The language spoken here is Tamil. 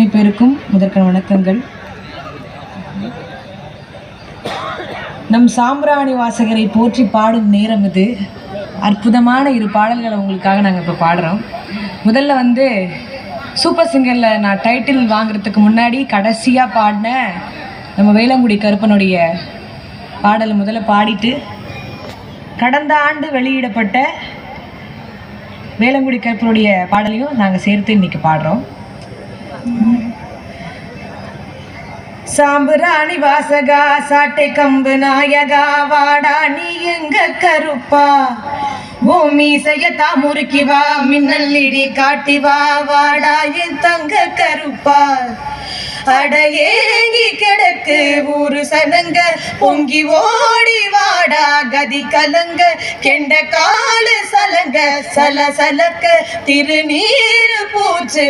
அத்தனை பேருக்கும் முதற்கண் வணக்கங்கள். நம் சாம்பிராணி வாசகரை போற்றி பாடும் நேரம் இது. அற்புதமான இரு பாடல்களை உங்களுக்காக நாங்கள் இப்போ பாடுறோம். முதல்ல வந்து சூப்பர் சிங்கரில் நான் டைட்டில் வாங்குறதுக்கு முன்னாடி கடைசியாக பாடின நம்ம வேளங்குடி கருப்பனுடைய பாடலை முதல்ல பாடிட்டு கடந்த ஆண்டு வெளியிடப்பட்ட வேளங்குடி கருப்பனுடைய பாடலையும் நாங்கள் சேர்த்து இன்னைக்கு பாடுறோம். சாம்புராணி வாசகா சாட்டை கம்பு நாயகா வாடா நீ எங்க கருப்பா? ஓ மீசையத்தா முறுக்கி வா மின்னல் இடி காட்டி வா வாடா என் தங்க கருப்பா? அடையேங்கி கிடக்கு ஊரு சனங்க பொங்கி ஓடி வாடா கதி கலங்க கெண்ட கால சலங்க சல சலக்க திருநீர் பூச்சு